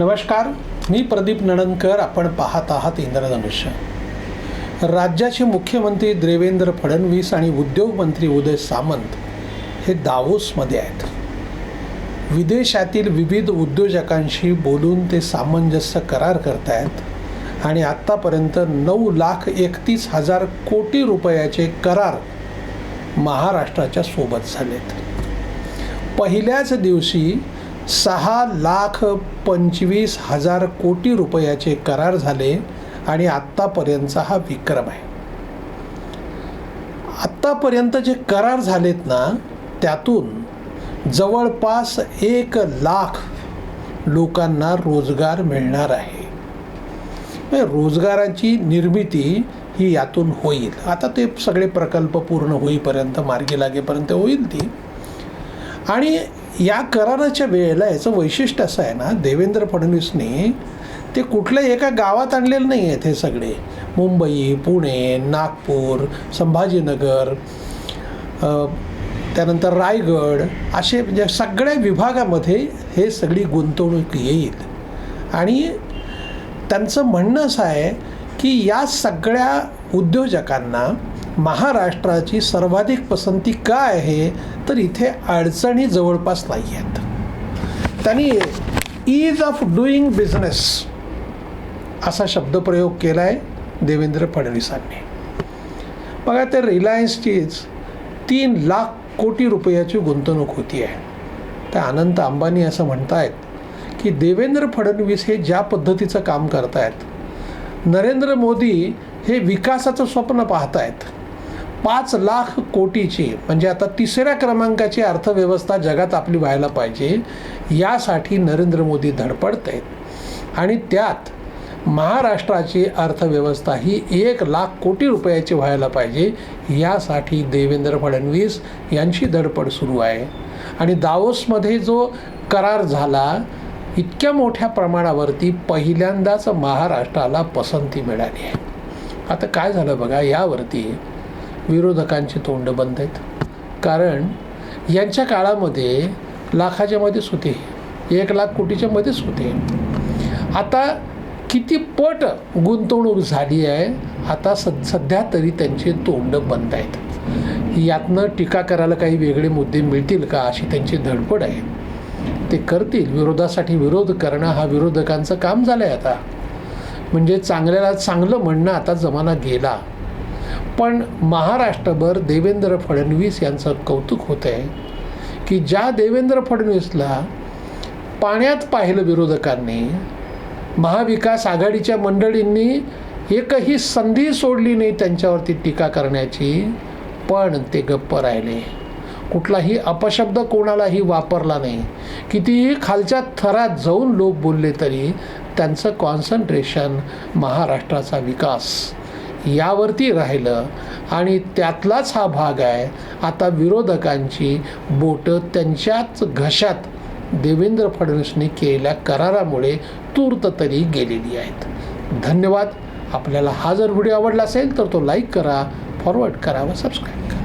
नमस्कार मी प्रदीप नणनकर आपण पाहत आहात इंद्रधनुष्य. राज्याचे मुख्यमंत्री देवेंद्र फडणवीस आणि उद्योगमंत्री उदय सामंत हे दावोसमध्ये आहेत. विदेशातील विविध उद्योजकांशी बोलून ते सामंजस्य करार करतायत आणि आत्तापर्यंत नऊ लाख एकतीस हजार कोटी रुपयाचे करार महाराष्ट्राच्या सोबत झालेत. पहिल्याच दिवशी सहा लाख पंचवीस हजार कोटी रुपयाचे करार झाले आणि आत्तापर्यंतचा हा विक्रम आहे. आत्तापर्यंत जे करार झालेत ना त्यातून जवळपास एक लाख लोकांना रोजगार मिळणार आहे. म्हणजे रोजगाराची निर्मिती ही यातून होईल. आता ते सगळे प्रकल्प पूर्ण होईपर्यंत मार्गी लागेपर्यंत होईल ती. आणि या कराराच्या वेळेला याचं वैशिष्ट्य असं आहे ना देवेंद्र फडणवीसनी ते कुठल्या एका गावात आणलेलं नाही आहेत हे सगळे. मुंबई पुणे नागपूर संभाजीनगर त्यानंतर रायगड असे म्हणजे सगळ्या विभागामध्ये हे सगळी गुंतवणूक येईल. आणि त्यांचं म्हणणं असं आहे की या सगळ्या उद्योजकांना महाराष्ट्राची सर्वाधिक पसंती का आहे तर इथे अडचणी जवळपास नाही आहेत. त्यांनी ईज ऑफ डुईंग बिझनेस असा शब्दप्रयोग केला आहे देवेंद्र फडणवीसांनी. बघा ते रिलायन्सचीच तीन लाख कोटी रुपयाची गुंतवणूक होती आहे त्या अनंत अंबानी असं म्हणतायत की देवेंद्र फडणवीस हे ज्या पद्धतीचं काम करतायत नरेंद्र मोदी हे विकासाचं स्वप्न पाहतायत. पाच लाख कोटीची म्हणजे आता तिसऱ्या क्रमांकाची अर्थव्यवस्था जगात आपली व्हायला पाहिजे यासाठी नरेंद्र मोदी धडपडत आहेत. आणि त्यात महाराष्ट्राची अर्थव्यवस्था ही एक लाख कोटी रुपयाची व्हायला पाहिजे यासाठी देवेंद्र फडणवीस यांची धडपड सुरू आहे. आणि दावोसमध्ये जो करार झाला इतक्या मोठ्या प्रमाणावरती पहिल्यांदाच महाराष्ट्राला पसंती मिळाली आहे. आता काय झालं बघा यावरती विरोधकांची तोंड बंद आहेत. कारण यांच्या काळामध्ये लाखाच्या मध्येच होते. एक लाख कोटीच्या मध्येच होते. आता किती पट गुंतवणूक झाली आहे आता सद सध्या तरी त्यांचे तोंड बंद आहेत. यातनं टीका करायला काही वेगळे मुद्दे मिळतील का अशी त्यांची धडपड आहे. ते करतील. विरोधासाठी विरोध करणं हा विरोधकांचं काम झालं आहे आता. म्हणजे चांगल्याला चांगलं म्हणणं आता जमाना गेला. पण महाराष्ट्रभर देवेंद्र फडणवीस यांचं कौतुक होतं आहे की ज्या देवेंद्र फडणवीसला पाण्यात पाहिलं विरोधकांनी महाविकास आघाडीच्या मंडळींनी एकही संधी सोडली नाही त्यांच्यावरती टीका करण्याची पण ते गप्प राहिले. कुठलाही अपशब्द कोणालाही वापरला नाही. कितीही खालच्या थरात जाऊन लोक बोलले तरी त्यांचं कॉन्सन्ट्रेशन महाराष्ट्राचा विकास. यावरती राहिलं आणि त्यातलाच हा भाग आहे. आता विरोधकांची बोटं त्यांच्याच घशात देवेंद्र फडणवीसने केलेल्या करारामुळे तूर्त तरी गेलेली आहेत. धन्यवाद. आपल्याला हा जर व्हिडिओ आवडला असेल तर तो लाईक करा फॉरवर्ड करा व सबस्क्राईब